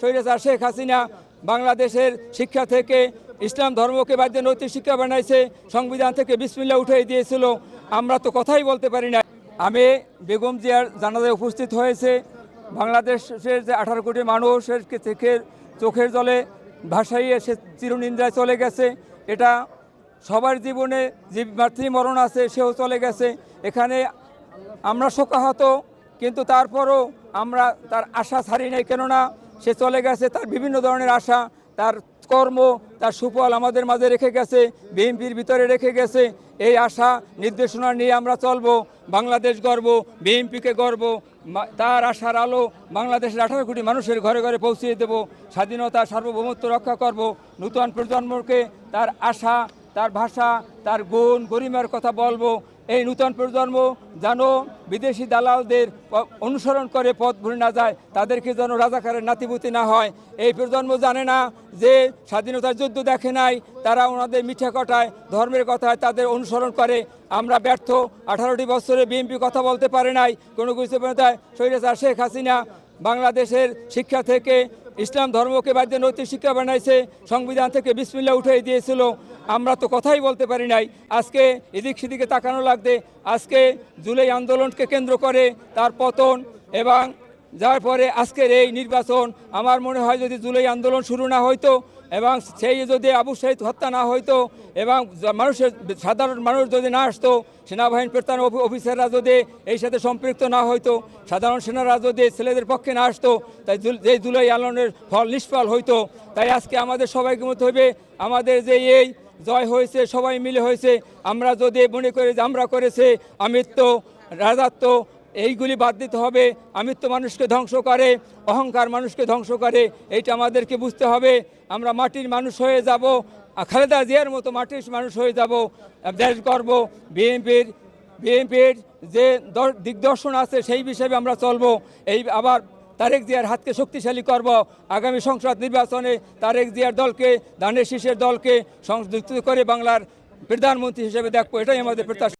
স্বৈরাচার শেখ হাসিনা বাংলাদেশের শিক্ষা থেকে ইসলাম ধর্মকে বাদ নৈতিক শিক্ষা বানাইছে, সংবিধান থেকে বিসমিল্লা উঠিয়ে দিয়েছিল। আমরা তো কথাই বলতে পারি না। আমি বেগম জিয়ার জানাজায় উপস্থিত হয়েছে। বাংলাদেশের যে আঠারো কোটি মানুষের থেকে চোখের জলে ভাসাইয়ে সে চিরনিন্দ্রায় চলে গেছে। এটা সবার জীবনে যে মাতৃমরণ আছে, সেও চলে গেছে। এখানে আমরা শোকাহত, কিন্তু তারপরও আমরা তার আশা ছাড়ি নাই। কেননা সে চলে গেছে, তার বিভিন্ন ধরনের আশা, তার কর্ম, তার সুফল আমাদের মাঝে রেখে গেছে, বিএনপির ভিতরে রেখে গেছে। এই আশা নির্দেশনা নিয়ে আমরা চলবো, বাংলাদেশ গর্ব, বিএনপিকে গর্ব তার আশার আলো বাংলাদেশের আঠারো কোটি মানুষের ঘরে ঘরে পৌঁছিয়ে দেব, স্বাধীনতা, সার্বভৌমত্ব রক্ষা করব, নূতন প্রজন্মকে তার আশা, তার ভাষা, তার গুণ, গরিমার কথা বলব এই নূতন প্রজন্ম যেন বিদেশি দালালদের অনুসরণ করে পথ ভুলে না যায়, তাদেরকে যেন রাজাকারের নাতিপুতি না হয়। এই প্রজন্ম জানে না যে স্বাধীনতার যুদ্ধ দেখে নাই, তারা ওনাদের মিঠা কথায়, ধর্মের কথায় তাদের অনুসরণ করে। আমরা ব্যর্থ, আঠারোটি বছরে বিএনপি কথা বলতে পারে নাই, কোনো কিছু স্বৈরাচার শেখ হাসিনা বাংলাদেশের শিক্ষা থেকে ইসলাম ধর্মকে বাদ নৈতিক শিক্ষা বানাইছে, সংবিধান থেকে বিসমিল্লা উঠিয়ে দিয়েছিল। আমরা তো কথাই বলতে পারি নাই। আজকে এদিক সেদিকে তাকানো লাগবে। আজকে জুলাই আন্দোলনকে কেন্দ্র করে তার পতন এবং যার পরে আজকের এই নির্বাচন আমার মনে হয় যদি জুলাই আন্দোলন শুরু না হইতো এবং সেই যদি আবু শহীদ হত্যা না হইতো এবং মানুষের সাধারণ মানুষ যদি না আসতো, সেনাবাহিনী অফি- অফিসাররা যদি এই সাথে সম্পৃক্ত না হইতো, সাধারণ সেনারা যদি ছেলেদের পক্ষে না আসতো, তাই যে জুলাই আন্দোলনের ফল নিষ্ফল হইতো। তাই আজকে আমাদের সবাইকে মতো হবে, আমাদের যে এই জয় হয়েছে, সবাই মিলে হয়েছে, আমরা যদি মনে করি যে আমরা করেছে আমিত্ব রাজাত্ব এইগুলি বাদ দিতে হবে, আমিত্ব মানুষকে ধ্বংস করে, অহংকার মানুষকে ধ্বংস করে, এইটা আমাদেরকে বুঝতে হবে। আমরা মাটির মানুষ হয়ে যাব খালেদা জিয়ার মতো মাটির মানুষ হয়ে যাব। দেশ গর্ব, বিএনপির বিএনপির যে দিগদর্শন আছে সেই হিসেবে আমরা চলবো। এই আবার তারেক জিয়ার হাতকে শক্তিশালী করব। আগামী সংসদ নির্বাচনে তারেক জিয়ার দলকে ধানের শীষের দলকে সংযুক্ত করে বাংলার প্রধানমন্ত্রী হিসেবে দেখব। এটাই আমাদের প্রত্যাশা।